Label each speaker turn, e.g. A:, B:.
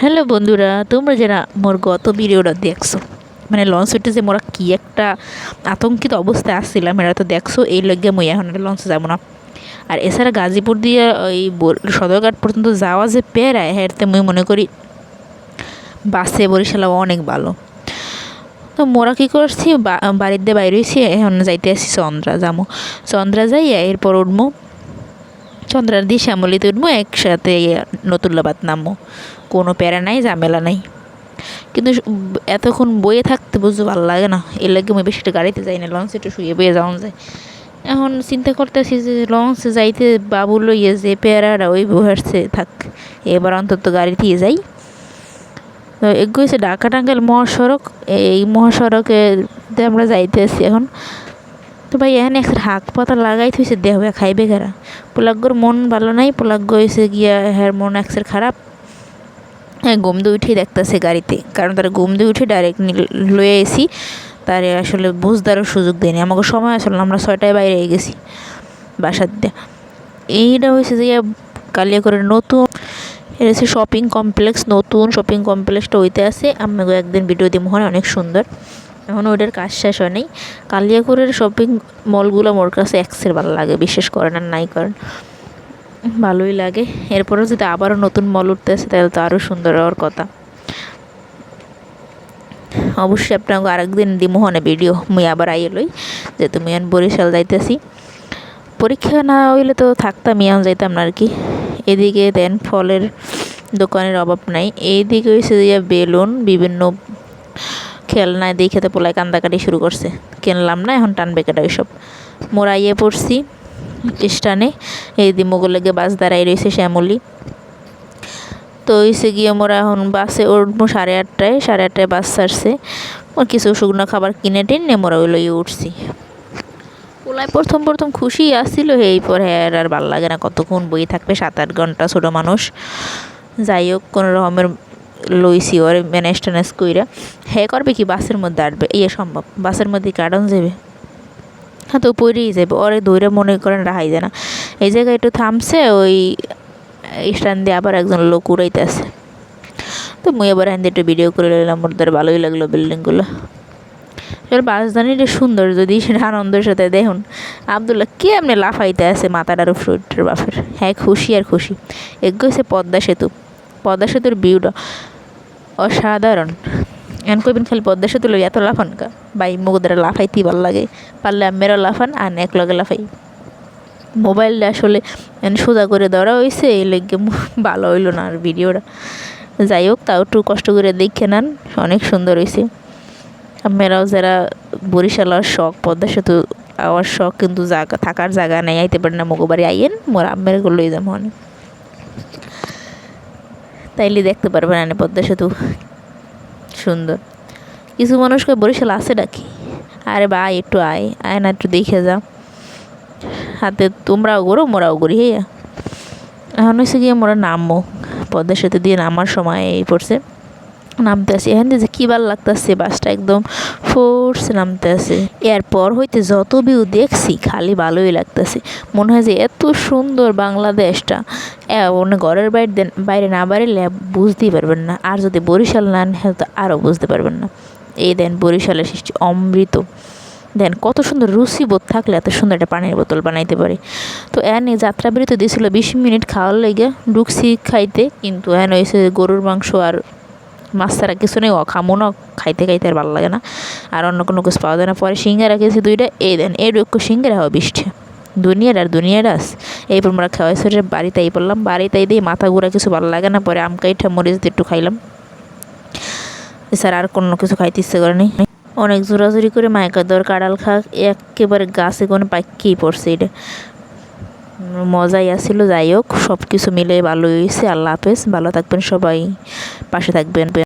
A: Hello বন্ধুরা, তোমরা যারা মোর গত ভিডিওটা দেখছ মানে লঞ্চ উঠে যে মোরা কী একটা আতঙ্কিত অবস্থায় আসছিলাম, এরা তো দেখছ, এই লজ্ঞা মই এখন একটা লঞ্চে যাব না। আর এছাড়া গাজীপুর দিয়ে ওই সদরঘাট পর্যন্ত যাওয়া যে পেরায় হ্যাঁতে মুই মনে করি বাসে বরিশালা অনেক ভালো। তো মোরা কী করছি, বা- বাড়ির দিয়ে বাইরে হয়েছি এখন যাইতে আসছি চন্দ্রা যাব চন্দ্রা যাই এরপর উঠবো চন্দ্রার দিয়ে শ্যামলিতে উঠবো একসাথে নতুল্লাবাদ নামবো কোনো প্যারা নাই, ঝামেলা নাই। কিন্তু এতক্ষণ বইয়ে থাকতে বুঝতে ভালো লাগে না। এর লাগে আমি বেশি গাড়িতে যাই না লঞ্চে একটু শুয়ে বয়ে যাওয়া যায়। এখন চিন্তা করতেছি যে লঞ্চে যাইতে বাবু লইয়ে যে প্যারাটা ওই বসে থাক, এবার অন্তত গাড়িতেই যাই। তো এগুলো হচ্ছে ঢাকা টাঙ্গাইল মহাসড়ক। এই মহাসড়কে আমরা যাইতেছি এখন। তো ভাই এখানে হাক পাতা লাগাই থইছে, দেহ খাইবে কারা? পোলাগ্যর মন ভালো নাই পোলাগ্য হয়েছে গিয়া হ্যার মন একসের খারাপ। হ্যাঁ ঘুম দিয়ে উঠেই দেখতেছে গাড়িতে, কারণ তারা ঘুম দিয়ে উঠে ডাইরেক্ট লয়ে এসি তার আসলে বুঝদারও সুযোগ দেয়নি আমাকে সময় আসলে আমরা ছয়টায় বাইরে গেছি বাসার দিয়ে এইটা হয়েছে যে কালিয়া করে নতুন এটা হচ্ছে শপিং কমপ্লেক্স নতুন শপিং কমপ্লেক্সটা ওইতে আছে। আমি একদিন ভিডিও দিব হয়, অনেক সুন্দর। এখন ওইটার কাজ শেষ হয় নাই কালিয়াকরের শপিং মলগুলো মোর কাছে এক্সের ভালো লাগে, বিশেষ করেন আর নাই করেন ভালোই লাগে। এরপরেও যদি আবারও নতুন মল উঠতে আসে তাহলে তো আরও সুন্দর হওয়ার কথা। অবশ্যই আপনাকে আরেকদিন দিমোহনে ভিডিও মুই আবার আইয়ে লই যে তুমি এখন বরিশাল যাইতেছি। পরীক্ষা না হইলে তো থাকতাম, ইয়ান যাইতাম না আর কি। এদিকে দেন ফলের দোকানের অভাব নাই। এইদিকে হয়েছে যে বেলুন, বিভিন্ন খেলনায় দেখে তো পোলায় কান্দাকাটি শুরু করছে। কিনলাম না, এখন টানবে কেটা ওইসব? মোরা ইয়ে পড়ছি স্টানে এই দিমগো লেগে বাস দাঁড়াই রয়েছে শ্যামলি। তো হয়েছে গিয়ে মোরা এখন বাসে উঠবো সাড়ে আটটায় সাড়ে আটটায় বাস ছাড়ছে। কিছু শুকনো খাবার কিনে টেনে মোরা ওই লইয়ে উঠছি। পোলায় প্রথম প্রথম খুশি আসছিল এই পর হ্যাঁ আর ভালো লাগে না, কতক্ষণ বই থাকবে, সাত আট ঘণ্টা ছোটো মানুষ। যাই হোক, কোনো রকমের লইছি, ওর ম্যানেজ ট্যানেজ কইরা। হ্যাঁ করবে কি? বাসের মধ্যে আটবে। ইয়ে সম্ভব। বাসের মধ্যে কাটন যাবে হ্যাঁ তো পড়েই যাবে ওরে দৌড়ে মনে করেন রাহাই যায় না। এই জায়গায় একটু থামছে, ওই স্ট্যান্ড দিয়ে আবার একজন লোক উড়াইতে উড়াইতেছে। তো মুই আবার হ্যান্ডে একটু ভিডিও করে নিলাম ওদের ভালোই লাগল বিল্ডিংগুলো। এবার বাসধানীটা সুন্দর যদি সেটা আনন্দের সাথে। দেখুন, আবদুল্লাহ কে এমনি লাফাইতে আছে মাথাটার ফ্রুটের বাফের হ্যাঁ খুশি আর খুশি। এগো হচ্ছে পদ্মা সেতু। পদ্মা সেতুর ভিউটা অসাধারণ। এন কইবেন খালি পদ্মা সেতু লই এত লাফান কা? বাই মুগদারা লাফাইতেই ভালো লাগে। পারলে আমেরও লাফান, আর এক লগে লাফাই। মোবাইলটা আসলে এন সোজা করে ধরা হয়েছে এই লেগে ভালো হইল না আর ভিডিওটা। যাই হোক, তাও একটু কষ্ট করে দেখে নেন, অনেক সুন্দর হয়েছে আপনারাও যারা বরিশাল আর শখ পদ্মা সেতু আওয়ার শখ, কিন্তু জায়গা থাকার জায়গা নেই, আইতে পারেন না, মগোবাড়ি আইয়েন, মোর আমেরগুলো যাব অনেক। তাইলে দেখতে পারবেন না পদ্মা সেতু। সুন্দর। কিছু মানুষকে বরিশাল আছে নাকি? আরে বা, একটু আয় আয় না একটু দেখে যা। হাতে তোমরাও গরো মোরাও করি হ্যাঁ এখন হচ্ছে গিয়ে মোরা নামবো। পদ্মা সেতু দিয়ে নামার সময় পড়ছে। নামতে আসি। এখান থেকে কী ভালো লাগতেছে, বাসটা একদম ফোর্সে নামতে আসে এরপর হইতে যত ভিউ দেখছি, খালি ভালোই লাগতেছে। মনে হয় যে এত সুন্দর বাংলাদেশটা। অন্য ঘরের বাইরে বাইরে না বাড়িলে বুঝতেই পারবেন না। আর যদি বরিশাল না হলে তো আরও বুঝতে পারবেন না। এই দেন বরিশালের সৃষ্টি, অমৃত। দেন কত সুন্দর রুচিবোধ থাকলে এত সুন্দর একটা পানির বোতল বানাইতে পারে। তো এনে যাত্রা বিরতি দিয়েছিল বিশ মিনিট খাওয়ার লেগে। ঢুকছি খাইতে, কিন্তু এন হয়েছে গরুর মাংস আর মাছ ছাড়া কিছু নেই ও খামো না। খাইতে খাইতে আর ভালো লাগে না। আর অন্য কোনো কিছু পাওয়া যায় না। পরে সিঙ্গারা খেয়েছি দুইটা। এই দেন, এই রক্ষ সিঙ্গারা হবে বৃষ্টি। দুনিয়ার আর দুনিয়ার আস। এইপর আমরা খাওয়াই সেটা বাড়িতে পড়লাম। বাড়িতে দিয়ে মাথা ঘুরা কিছু ভালো লাগে না। পরে আম কাইঠা, মরিচ দিয়ে একটু খাইলাম। এছাড়া আর কোনো কিছু খাইতে ইচ্ছে করে নি অনেক জোরাজুরি করে মাইকা দর কাড়াল খাক, একেবারে গাছে কোনো পাইকেই পড়ছে এটা। মজাই আসছিল যাই হোক সব কিছু মিলে ভালো হয়েছে আল্লাহ হাফেজ। ভালো থাকবেন সবাই। পাশে থাকবেন।